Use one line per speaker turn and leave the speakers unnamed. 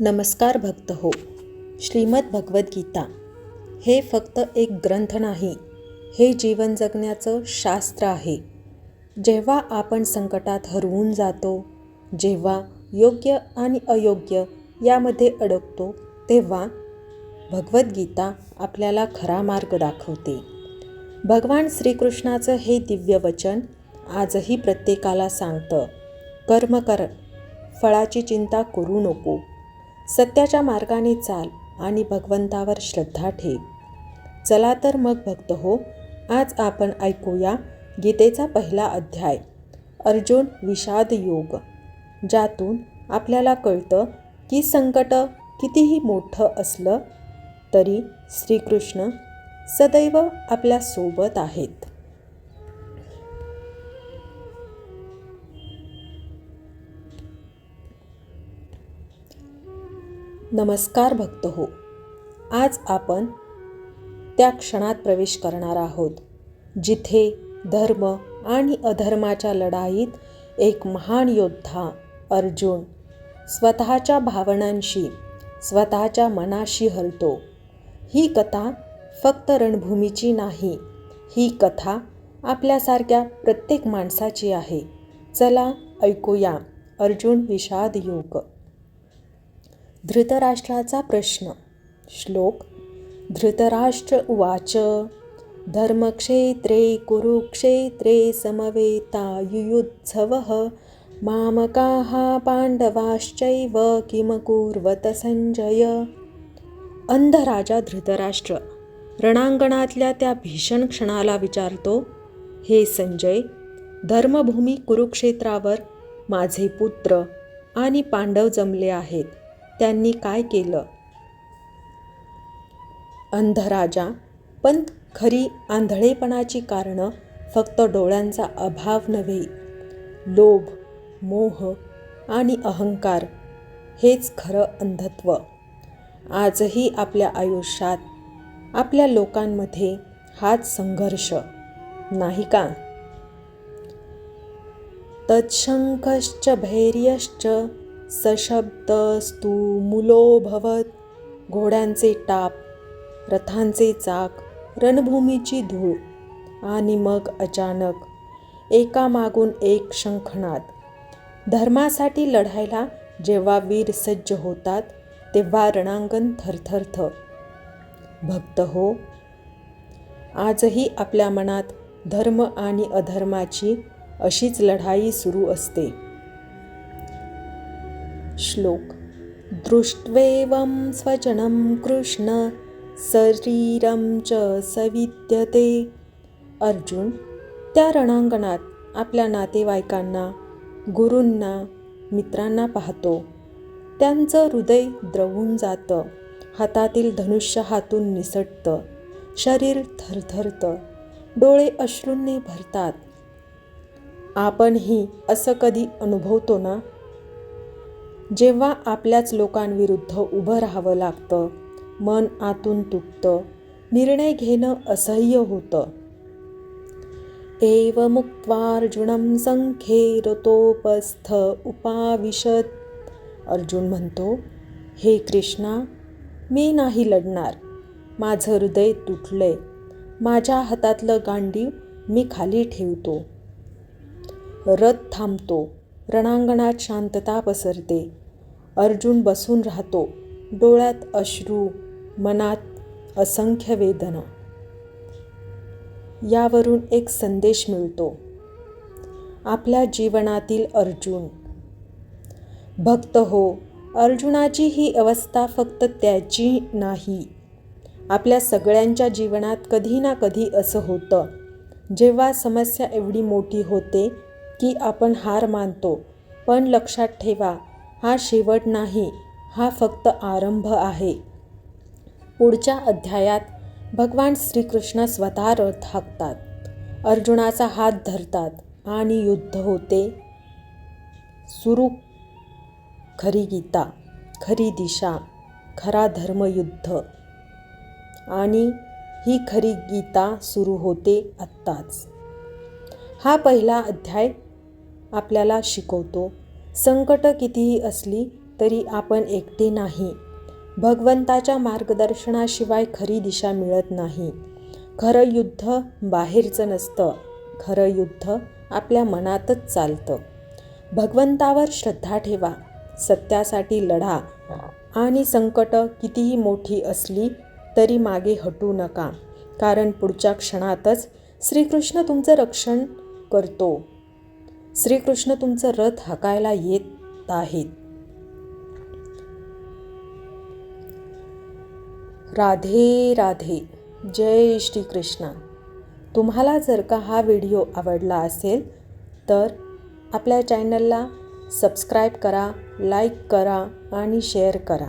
नमस्कार भक्त हो श्रीमद भगवद्गीता हे फक्त एक ग्रंथ नाही हे जीवन जगण्याचं शास्त्र आहे. जेव्हा आपण संकटात हरवून जातो जेव्हा योग्य आणि अयोग्य यामध्ये अडकतो तेव्हा भगवद्गीता आपल्याला खरा मार्ग दाखवते. भगवान श्रीकृष्णाचं हे दिव्य वचन आजही प्रत्येकाला सांगतं कर्म कर फळाची चिंता करू नको सत्याच्या मार्गाने चाल आणि भगवंतावर श्रद्धा ठेव. चला तर मग भक्त हो आज आपण ऐकूया गीतेचा पहिला अध्याय अर्जुन विषाद योग ज्यातून आपल्याला कळतं की संकट कितीही मोठं असलं तरी श्रीकृष्ण सदैव आपल्यासोबत आहेत. नमस्कार भक्त हो आज आपण त्या क्षणात प्रवेश करणार आहोत जिथे धर्म आणि अधर्माच्या लढाईत एक महान योद्धा अर्जुन स्वतःच्या भावनांशी स्वतःच्या मनाशी हलतो ही कथा फक्त रणभूमीची नाही ही कथा आपल्यासारख्या प्रत्येक माणसाची आहे. चला ऐकूया अर्जुन विषाद योग. धृतराष्ट्राचा प्रश्न. श्लोक धृतराष्ट्र उवाच धर्मक्षेत्रे कुरुक्षेत्रे समवेता युयुत्सवः मामकाः पांडवाश्चैव किमकुर्वत संजय. अंधराजा धृतराष्ट्र रणांगणातल्या त्या भीषण क्षणाला विचारतो हे संजय धर्मभूमी कुरुक्षेत्रावर माझे पुत्र आणि पांडव जमले आहेत. त्यांनी काय केलं? अंधराजा पण खरी आंधळेपणाची कारणं फक्त डोळ्यांचा अभाव नव्हे लोभ मोह आणि अहंकार हेच खरं अंधत्व. आजही आपल्या आयुष्यात आपल्या लोकांमध्ये हाच संघर्ष नाही का? तत्शंकश्च भैर्यश्च सशब्दस्तु मुलोभवत घोड्यांचे टाप रथांचे चाक रणभूमीची धूळ आणि मग अचानक एकामागून एक शंखनाद. धर्मासाठी लढायला जेव्हा वीर सज्ज होतात तेव्हा रणांगण थरथरथ भक्त हो आजही आपल्या मनात धर्म आणि अधर्माची अशीच लढाई सुरू असते. श्लोक। दृष्ट्वेवं स्वजनं कृष्ण शरीरं च सविद्यते। अर्जुन त्या रणांगणात आपल्या नातेवाईकांना गुरूंना मित्रांना पाहतो. त्यांचं हृदय द्रवून जातं हातातील धनुष्य हातून निसटतं शरीर थरथरतं डोळे अश्रूंनी भरतात. आपणही असं कधी अनुभवतो ना? जेव्हा आपल्याच लोकांविरुद्ध उभं राहावं लागतं मन आतून तुटतं निर्णय घेणं असह्य होतं. एव मुक्त्वार्जुनं संख्ये रतोपस्थ उपाविशत. अर्जुन म्हणतो हे कृष्णा मी नाही लढणार. माझं हृदय तुटलंय. माझ्या हातातलं गांडीव मी खाली ठेवतो. रथ थांबतो. रणांगणात शांतता पसरते. अर्जुन बसून राहतो. डोळ्यात अश्रू मनात असंख्य वेदना. यावरून एक संदेश मिळतो. आपल्या जीवनातील अर्जुन. भक्त हो अर्जुनाची ही अवस्था फक्त त्याची नाही. आपल्या सगळ्यांच्या जीवनात कधी ना कधी असं होतं. जेव्हा समस्या एवढी मोठी होते की आपण हार मानतो पण लक्षात ठेवा हा शेवट नाही हा फक्त आरंभ आहे. पुढच्या अध्यायात भगवान श्रीकृष्ण स्वतः रथ हाकतात अर्जुनाचा हात धरतात आणि युद्ध होते. सुरू खरी गीता खरी दिशा खरा धर्मयुद्ध. आणि ही खरी गीता सुरू होते आत्ताच. हा पहिला अध्याय आपल्याला शिकवतो. संकट कितीही असली तरी आपण एकटे नाही. भगवंताच्या मार्गदर्शनाशिवाय खरी दिशा मिळत नाही. खरं युद्ध बाहेरचं नसतं. खरं युद्ध आपल्या मनातच चालतं. भगवंतावर श्रद्धा ठेवा. सत्यासाठी लढा. आणि संकट कितीही मोठी असली तरी मागे हटू नका. कारण पुढच्या क्षणातच श्रीकृष्ण तुमचं रक्षण करतो. श्रीकृष्ण तुमचं रथ हाकायला येत आहेत. राधे राधे. जय श्रीकृष्णा. तुम्हाला जर का हा व्हिडिओ आवडला असेल तर आपल्या चॅनलला सबस्क्राईब करा लाईक करा आणि शेअर करा.